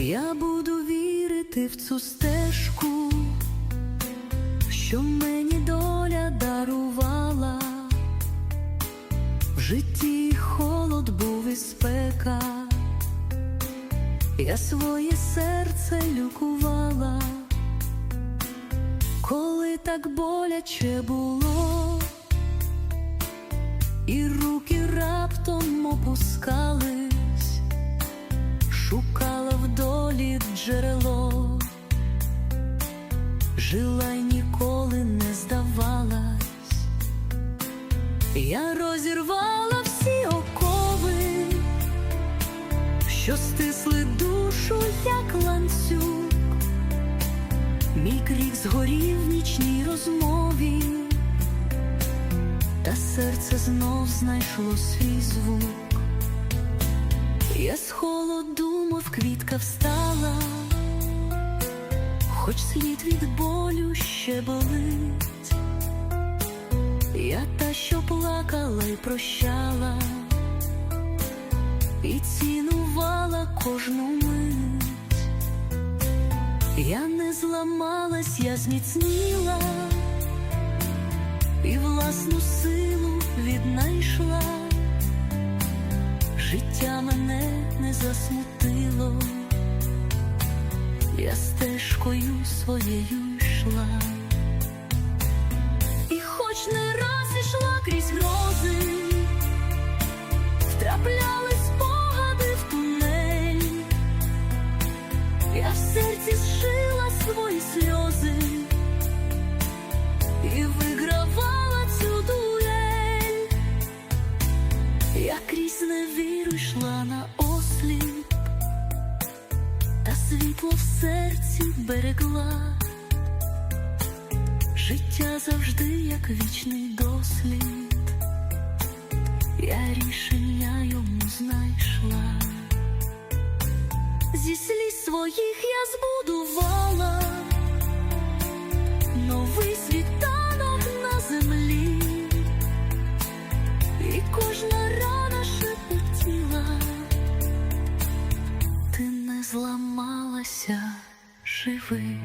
Я буду вірити в цю стежку, що мені доля дарувала, в житті холод був і спека, я своє серце люкувала, коли так боляче було, і руки раптом опускались жила й ніколи не здавалась, я розірвала всі окови, що стисли душу, як ланцюг, мій крик згорів в нічній розмові, та серце знов знайшло свій звук. Я з холоду, мов квітка встала, хоч слід від болю ще болить, я та, що плакала й прощала, і цінувала кожну мить. Я не зламалась, я зміцніла, і власну силу віднайшла. Життя мене не засмутило, я стежкою своєю йшла, і хоч не раз ішла крізь грози, втрапляли спогади в тунель, я в серці зшила свої сльози і вигравала цю дуель. Я крізь невіру йшла на осліп, та світло в серці берегла, життя завжди, як вічний дослід, я рішення йому знайшла, зі сліз своїх я збудувала новий світанок на землі. І кожна рана шепотіла, ти не зламалася, живи.